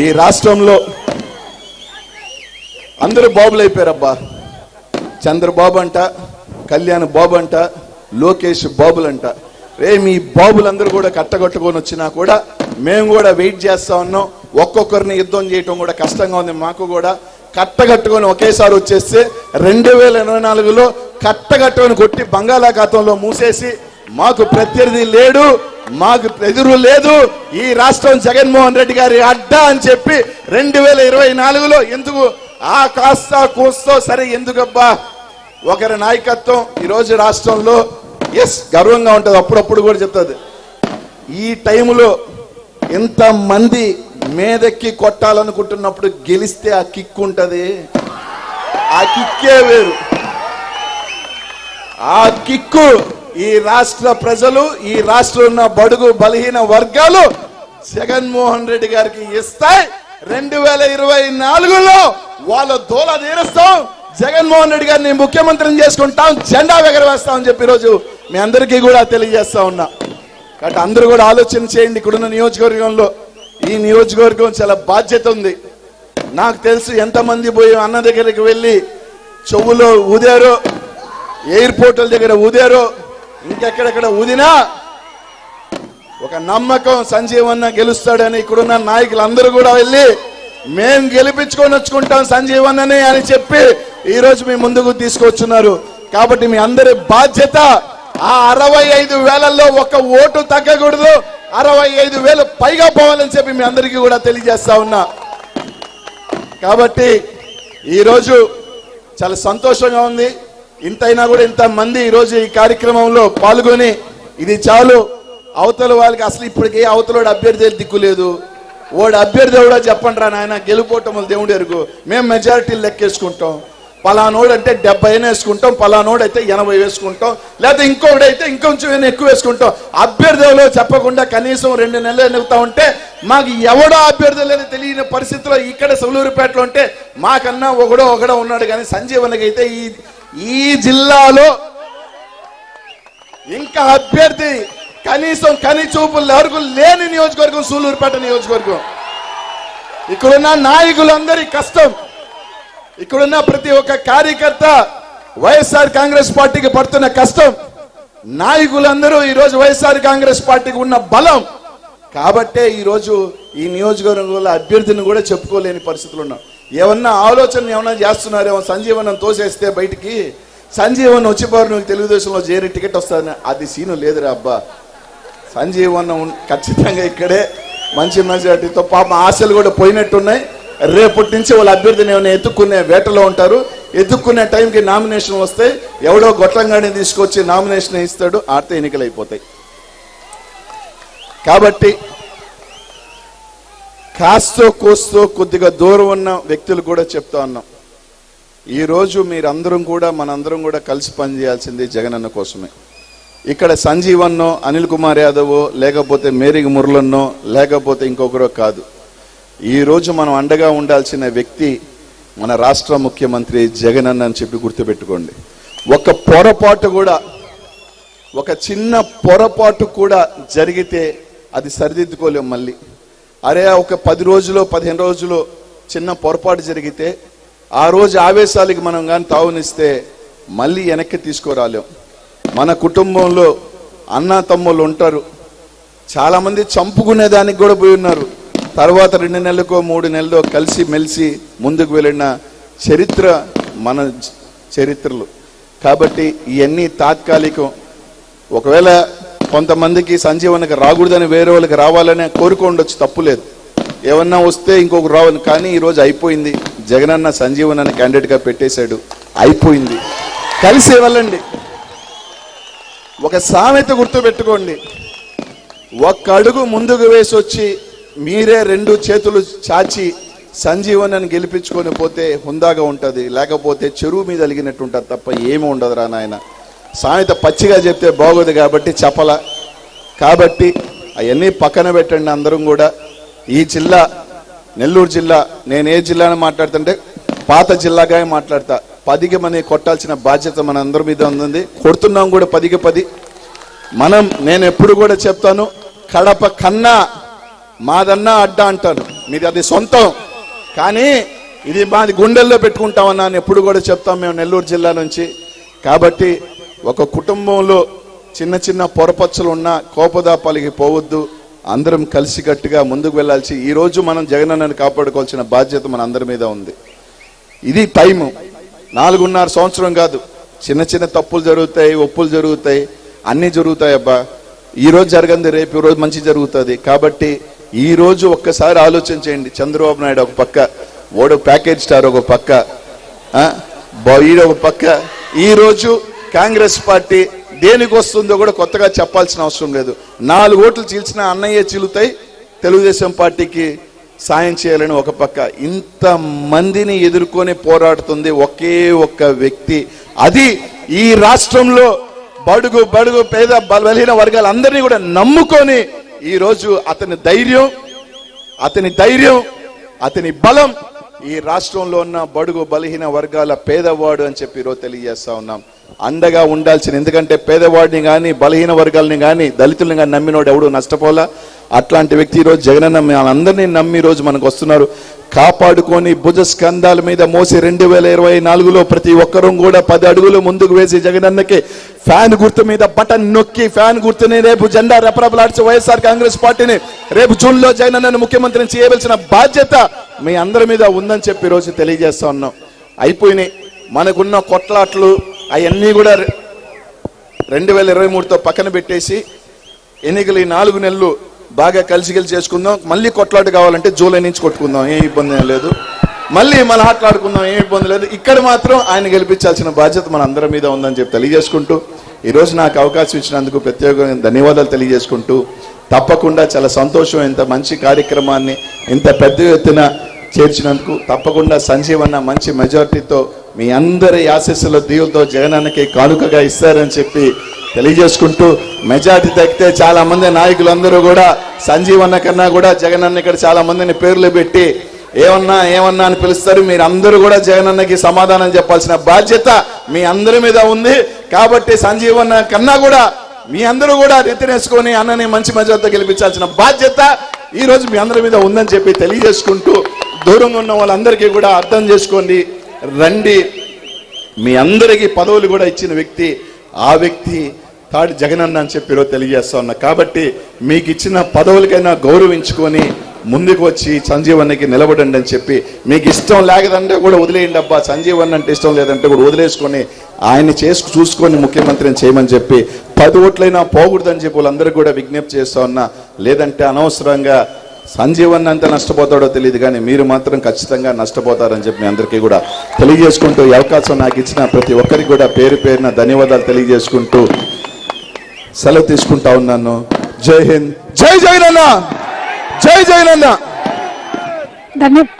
ఈ రాష్ట్రంలో అందరూ బాబులు అయిపోయారబ్బా చంద్రబాబు అంట కళ్యాణ్ బాబు అంట లోకేష్ బాబులంట. రే మీ బాబులందరూ కూడా కట్టగొట్టుకొని వచ్చినా కూడా మేము కూడా వెయిట్ చేస్తా ఉన్నాం. ఒక్కొక్కరిని యుద్ధం చేయటం కూడా కష్టంగా ఉంది. మాకు కూడా కట్టగట్టుకొని ఒకేసారి వచ్చేస్తే రెండు వేల ఇరవై నాలుగులో కట్టగట్టుకొని కొట్టి బంగాళాఖాతంలో మూసేసి మాకు ప్రత్యర్థి లేడు మాకు ఎదురు లేదు. ఈ రాష్ట్రం జగన్మోహన్ రెడ్డి గారి అడ్డా అని చెప్పి రెండు వేల ఇరవై నాలుగులో ఎందుకు ఆ కాస్త కూస్తో సరే ఎందుకబ్బా? ఒకరి నాయకత్వం ఈరోజు రాష్ట్రంలో ఎస్ గర్వంగా ఉంటుంది. అప్పుడప్పుడు కూడా చెప్తుంది. ఈ టైంలో ఇంతమంది మీదెక్కి కొట్టాలనుకుంటున్నప్పుడు గెలిస్తే ఆ కిక్ ఉంటుంది? ఆ కిక్కే వేరు. ఆ కిక్కు ఈ రాష్ట్ర ప్రజలు ఈ రాష్ట్రంలో ఉన్న బడుగు బలహీన వర్గాలు జగన్మోహన్ రెడ్డి గారికి ఇస్తాయి రెండు వేల ఇరవై నాలుగులో వాళ్ళ దోల తీరుస్తాం. జగన్మోహన్ రెడ్డి గారిని ముఖ్యమంత్రిని చేసుకుంటాం జెండా ఎగరవేస్తామని చెప్పి ఈరోజు మీ అందరికీ కూడా తెలియజేస్తా ఉన్నా. కాబట్టి అందరూ కూడా ఆలోచన చేయండి ఇక్కడున్న నియోజకవర్గంలో. ఈ నియోజకవర్గం చాలా బాధ్యత ఉంది. నాకు తెలుసు ఎంతమంది పోయి అన్న దగ్గరికి వెళ్ళి చెవులో ఊదారో ఎయిర్పోర్టుల దగ్గర ఊదారో ఇంకెక్కడెక్కడ ఊదినా ఒక నమ్మకం సంజీవన్న గెలుస్తాడని ఇక్కడున్న నాయకులు అందరూ కూడా వెళ్ళి మేం గెలిపించుకొని వచ్చుకుంటాం సంజీవన్నని అని చెప్పి ఈ రోజు మీ ముందుకు తీసుకొచ్చున్నారు. కాబట్టి మీ అందరి బాధ్యత ఆ అరవై ఐదు వేలల్లో ఒక ఓటు తగ్గకూడదు. అరవై ఐదు వేలు పైగా పోవాలని చెప్పి మీ అందరికీ కూడా తెలియజేస్తా ఉన్నా. కాబట్టి ఈరోజు చాలా సంతోషంగా ఉంది. ఇంతైనా కూడా ఇంత మంది ఈరోజు ఈ కార్యక్రమంలో పాల్గొని ఇది చాలు. అవతల వాళ్ళకి అసలు ఇప్పటికే అవతలోడు అభ్యర్థులు దిక్కులేదు ఓడి అభ్యర్థి కూడా చెప్పండి రా నాయన గెలుపోవటం దేవుడు ఎరుగు. మేము మెజారిటీ లెక్కేసుకుంటాం. పలానోడు అంటే డెబ్బై అయినా వేసుకుంటాం పలానోడు అయితే ఎనభై వేసుకుంటాం లేకపోతే ఇంకొకటి అయితే ఇంకొంచెం ఎక్కువ వేసుకుంటాం. అభ్యర్థులు చెప్పకుండా కనీసం రెండు నెలలు ఎన్నుకుతా ఉంటే మాకు ఎవడో అభ్యర్థులు తెలియని పరిస్థితిలో ఇక్కడ సౌలూరుపేటలో ఉంటే మాకన్నా ఒకడో ఒకడో ఉన్నాడు కానీ సంజీవనికి అయితే ఈ ఈ జిల్లాలో ఇంకా అభ్యర్థి కనీసం కని చూపులు అరుగు లేని నియోజకవర్గం సూలూరుపేట నియోజకవర్గం. ఇక్కడున్న నాయకులందరి కష్టం. ఇక్కడున్న ప్రతి ఒక్క కార్యకర్త వైఎస్ఆర్ కాంగ్రెస్ పార్టీకి పడుతున్న కష్టం. నాయకులందరూ ఈరోజు వైఎస్ఆర్ కాంగ్రెస్ పార్టీకి ఉన్న బలం. కాబట్టే ఈరోజు ఈ నియోజకవర్గంలో అభ్యర్థిని కూడా చెప్పుకోలేని పరిస్థితులు ఉన్నాం. ఏమన్నా ఆలోచన ఏమన్నా చేస్తున్నారేమో సంజీవనం తోసేస్తే బయటికి సంజీవన్ వచ్చిపోరు నువ్వు తెలుగుదేశంలో చేరి టికెట్ వస్తుంది అది సీను లేదురా అబ్బా. సంజీవన్ ఖచ్చితంగా ఇక్కడే మంచి మెజార్టీతో పాప ఆశలు కూడా పోయినట్టున్నాయి. రేపటి నుంచి వాళ్ళ అభ్యర్థిని ఏమైనా ఎత్తుక్కునే వేటలో ఉంటారు. ఎత్తుక్కునే టైంకి నామినేషన్ వస్తాయి. ఎవడో గొట్టంగానే తీసుకొచ్చి నామినేషన్ ఇస్తాడు. ఆడితే ఎన్నికలు అయిపోతాయి. కాబట్టి కాస్తో కోస్తో కొద్దిగా దూరం ఉన్న వ్యక్తులు కూడా చెప్తా ఉన్నాం. ఈ రోజు మీరందరం కూడా మనందరం కూడా కలిసి పనిచేయాల్సింది జగనన్న కోసమే. ఇక్కడ సంజీవన్నో అనిల్ కుమార్ యాదవ్ లేకపోతే మేరీ మురళన్నో లేకపోతే ఇంకొకరో కాదు. ఈ రోజు మనం అండగా ఉండాల్సిన వ్యక్తి మన రాష్ట్ర ముఖ్యమంత్రి జగనన్న అని చెప్పి గుర్తుపెట్టుకోండి. ఒక పొరపాటు కూడా ఒక చిన్న పొరపాటు కూడా జరిగితే అది సరిదిద్దుకోలేం మళ్ళీ. అరే ఒక పది రోజులు పదిహేను రోజులు చిన్న పొరపాటు జరిగితే ఆ రోజు ఆవేశాలకి మనం కానీ తావునిస్తే మళ్ళీ వెనక్కి తీసుకురాలేం. మన కుటుంబంలో అన్న తమ్ముళ్ళు ఉంటారు. చాలామంది చంపుకునే దానికి కూడా పోయి ఉన్నారు. తర్వాత రెండు నెలలకో మూడు నెలల్లో కలిసి మెలిసి ముందుకు వెళ్ళిన చరిత్ర మన చరిత్రలు. కాబట్టి ఇవన్నీ తాత్కాలికం. ఒకవేళ కొంతమందికి సంజీవనకి రాకూడదని వేరే వాళ్ళకి రావాలనే కోరిక తప్పులేదు ఏమన్నా వస్తే ఇంకొక రావాలి. కానీ ఈరోజు అయిపోయింది. జగనన్న సంజీవన్ అనే క్యాండిడేట్గా పెట్టేశాడు. అయిపోయింది. కలిసి వెళ్ళండి. ఒక సామెత గుర్తుపెట్టుకోండి ఒక్క అడుగు ముందుకు వేసి వచ్చి మీరే రెండు చేతులు చాచి సంజీవనని గెలిపించుకొని పోతే హుందాగా ఉంటుంది. లేకపోతే చెరువు మీద అలిగినట్టు ఉంటుంది తప్ప ఏమి ఉండదురా నాయన. సామెత పచ్చిగా చెప్తే బాగోదు కాబట్టి చెప్పల. కాబట్టి అవన్నీ పక్కన పెట్టండి అందరం కూడా. ఈ జిల్లా నెల్లూరు జిల్లా నేను ఏ జిల్లాని మాట్లాడుతుంటే పాత జిల్లాగా మాట్లాడతా. పదికి మని కొట్టాల్సిన బాధ్యత మన అందరి మీద ఉంది. కొడుతున్నాం కూడా పదికి పది. మనం నేను ఎప్పుడు కూడా చెప్తాను కడప కన్నా మాదన్నా అడ్డా అంటాను మీది అది సొంతం. కానీ ఇది మాది గుండెల్లో పెట్టుకుంటామన్నాను ఎప్పుడు కూడా చెప్తాం. మేము నెల్లూరు జిల్లా నుంచి. కాబట్టి ఒక కుటుంబంలో చిన్న చిన్న పొరపచ్చలు ఉన్నా కోపదాపాలకి పోవద్దు. అందరం కలిసికట్టుగా ముందుకు వెళ్ళాల్సి ఈ రోజు మనం జగనన్నను కాపాడుకోవాల్సిన బాధ్యత మన అందరి మీద ఉంది. ఇది టైము. నాలుగున్నర సంవత్సరం కాదు. చిన్న చిన్న తప్పులు జరుగుతాయి ఒప్పులు జరుగుతాయి. అన్నీ జరుగుతాయి అబ్బా. ఈరోజు జరగంది రేపు ఈరోజు మంచి జరుగుతుంది. కాబట్టి ఈరోజు ఒక్కసారి ఆలోచన చేయండి. చంద్రబాబు నాయుడు ఒక పక్క ఓడు ప్యాకేజ్ స్టార్ ఒక పక్క ఆ, ఒక పక్క. ఈరోజు కాంగ్రెస్ పార్టీ దేనికి వస్తుందో కూడా కొత్తగా చెప్పాల్సిన అవసరం లేదు. నాలుగు ఓట్లు చీల్చిన అన్నయ్య చీలుతాయి. తెలుగుదేశం పార్టీకి సాయం చేయాలని ఒక పక్క. ఇంత మందిని ఎదుర్కొని పోరాడుతుంది ఒకే ఒక్క వ్యక్తి. అది ఈ రాష్ట్రంలో బడుగు బడుగు పేద బలహీన వర్గాలందరినీ కూడా నమ్ముకొని ఈ రోజు అతని ధైర్యం అతని ధైర్యం అతని బలం ఈ రాష్ట్రంలో ఉన్న బడుగు బలహీన వర్గాల పేదవాడు అని చెప్పి ఈరోజు తెలియజేస్తా ఉన్నాం. అండగా ఉండాల్సిన ఎందుకంటే పేదవాడిని కానీ బలహీన వర్గాల్ని కానీ దళితుల్ని కానీ నమ్మినోడు ఎవడు? నష్టపోలా. అట్లాంటి వ్యక్తి ఈరోజు జగనన్న మనందరినీ నమ్మి ఈరోజు రోజు మనకు వస్తున్నారు. కాపాడుకొని భుజ స్కంధాల మీద మోసి రెండు వేల ఇరవై నాలుగులో ప్రతి ఒక్కరూ కూడా పది అడుగులు ముందుకు వేసి జగనన్నకి ఫ్యాన్ గుర్తు మీద బటన్ నొక్కి ఫ్యాన్ గుర్తుని రేపు జెండా రెపరపలాడ్చి వైఎస్ఆర్ కాంగ్రెస్ పార్టీని రేపు జూన్లో జగనన్నను ముఖ్యమంత్రిని చేయవలసిన బాధ్యత మీ అందరి మీద ఉందని చెప్పి ఈరోజు రోజు తెలియజేస్తా ఉన్నాం. అయిపోయినాయి. మనకున్న కొట్లాట్లు అవన్నీ కూడా రెండు వేల ఇరవై మూడుతో పక్కన పెట్టేసి ఎన్నికలు ఈ నాలుగు నెలలు బాగా కలిసి కలిసి చేసుకుందాం. మళ్ళీ కొట్లాట కావాలంటే జూలై నుంచి కొట్టుకుందాం. ఏం ఇబ్బంది లేదు. మళ్ళీ మళ్ళీ ఆటలాడుకుందాం. ఏం ఇబ్బంది లేదు. ఇక్కడ మాత్రం ఆయన గెలిపించాల్సిన బాధ్యత మన అందరి మీద ఉందని చెప్పి తెలియజేసుకుంటూ ఈరోజు నాకు అవకాశం ఇచ్చినందుకు ప్రత్యేకంగా ధన్యవాదాలు తెలియజేసుకుంటూ తప్పకుండా చాలా సంతోషం. ఇంత మంచి కార్యక్రమాన్ని ఇంత పెద్ద ఎత్తున చేర్చినందుకు తప్పకుండా సంజీవన్న మంచి మెజారిటీతో మీ అందరి ఆశీస్సుల దీవులతో జగనానికి కానుకగా ఇస్తారని చెప్పి తెలియజేసుకుంటూ మెజార్టీ తగ్గితే చాలా మంది నాయకులందరూ కూడా సంజీవన్న కన్నా కూడా జగనన్న ఇక్కడ చాలా మందిని పేర్లు పెట్టి ఏమన్నా ఏమన్నా అని పిలుస్తారు. మీరు అందరూ కూడా జగనన్నకి సమాధానం చెప్పాల్సిన బాధ్యత మీ అందరి మీద ఉంది. కాబట్టి సంజీవన్న కన్నా కూడా మీ అందరూ కూడా నెత్తినేసుకొని అన్నని మంచి మెజార్టీతో గెలిపించాల్సిన బాధ్యత ఈ రోజు మీ అందరి మీద ఉందని చెప్పి తెలియజేసుకుంటూ దూరంగా ఉన్న వాళ్ళందరికీ కూడా అర్థం చేసుకోండి. రండి. మీ అందరికీ పదవులు కూడా ఇచ్చిన వ్యక్తి ఆ వ్యక్తి తాడి జగనన్న అని చెప్పి ఈరోజు తెలియజేస్తా ఉన్నా. కాబట్టి మీకు ఇచ్చిన పదవులకైనా గౌరవించుకొని ముందుకు వచ్చి సంజీవన్నకి నిలబడండి అని చెప్పి మీకు ఇష్టం లేకదంటే కూడా వదిలేయండి అబ్బా. సంజీవన్న అంటే ఇష్టం లేదంటే కూడా వదిలేసుకొని ఆయన్ని చేసుకు చూసుకొని ముఖ్యమంత్రిని చేయమని చెప్పి పది ఓట్లైనా పోకూడదని చెప్పి వాళ్ళందరూ కూడా విజ్ఞప్తి చేస్తా ఉన్నా. లేదంటే అనవసరంగా సంజీవన్ అంత నష్టపోతాడో తెలియదు కానీ మీరు మాత్రం ఖచ్చితంగా నష్టపోతారని చెప్పి మీ అందరికీ కూడా తెలియజేసుకుంటూ ఈ అవకాశం నాకు ఇచ్చిన ప్రతి ఒక్కరికి కూడా పేరు పేరున ధన్యవాదాలు తెలియజేసుకుంటూ సెలవు తీసుకుంటా ఉన్నాను. జై హింద్. జై జైనన్న! జై జైనన్న! ధన్యవాదాలు.